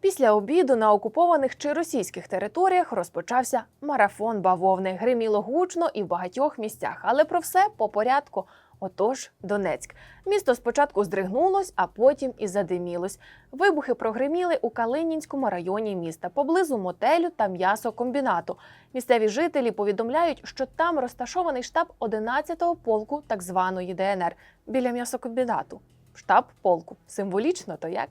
Після обіду на окупованих чи російських територіях розпочався марафон бавовни. Гриміло гучно і в багатьох місцях, але про все по порядку. Отож, Донецьк. Місто спочатку здригнулось, а потім і задимілось. Вибухи прогриміли у Калинінському районі міста поблизу мотелю та м'ясокомбінату. Місцеві жителі повідомляють, що там розташований штаб 11-го полку так званої ДНР біля м'ясокомбінату. Штаб полку символічно, то як?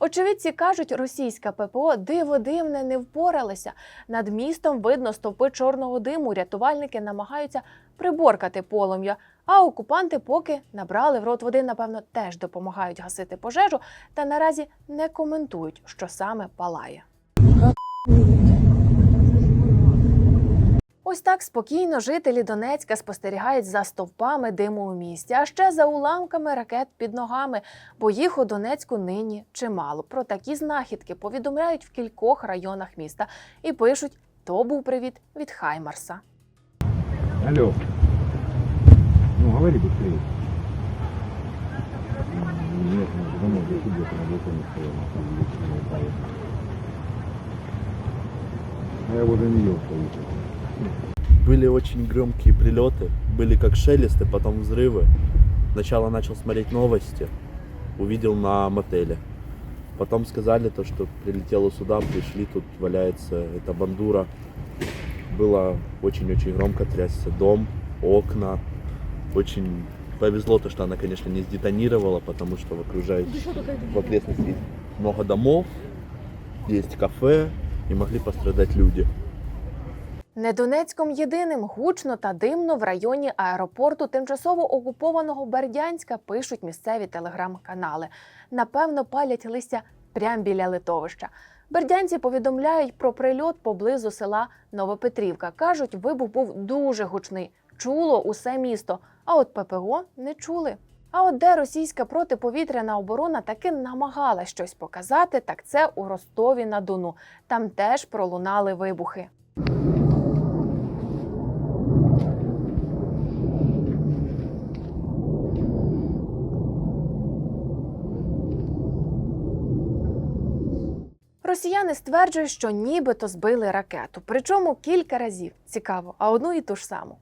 Очевидці кажуть, російська ППО диво дивне не впоралася. Над містом видно стовпи чорного диму. Рятувальники намагаються приборкати полум'я. А окупанти поки набрали в рот води, напевно, теж допомагають гасити пожежу, та наразі не коментують, що саме палає. Ось так спокійно жителі Донецька спостерігають за стовпами диму у місті, а ще за уламками ракет під ногами, бо їх у Донецьку нині чимало. Про такі знахідки повідомляють в кількох районах міста і пишуть: то був привіт від Хаймарса. Алло. Ну, говори быстрее. Нет, я тебе стоял, не нее стою. Были очень громкие прилеты, были как шелесты, потом взрывы. Сначала начал смотреть новости, увидел на мотеле. Потом сказали то, что прилетело сюда, пришли, тут валяется эта бандура. Было очень-очень громко трясся дом, окна. Очень повезло то, что она, конечно, не сдетонировала, потому что в окружающих, в окрестности много домов, есть кафе, и могли пострадать люди. Не Донецьком єдиним гучно та димно в районі аеропорту тимчасово окупованого Бердянська пишуть місцеві телеграм-канали. Напевно, палять листя прямо біля литовища. Бердянці повідомляють про прильот поблизу села Новопетрівка. кажуть, вибух був дуже гучний. Чуло усе місто. А от ППО не чули. А от де російська протиповітряна оборона таки намагала щось показати, так це у Ростові на Дону. Там теж пролунали вибухи. Росіяни стверджують, що нібито збили ракету, причому кілька разів. Цікаво, а одну і ту ж саму.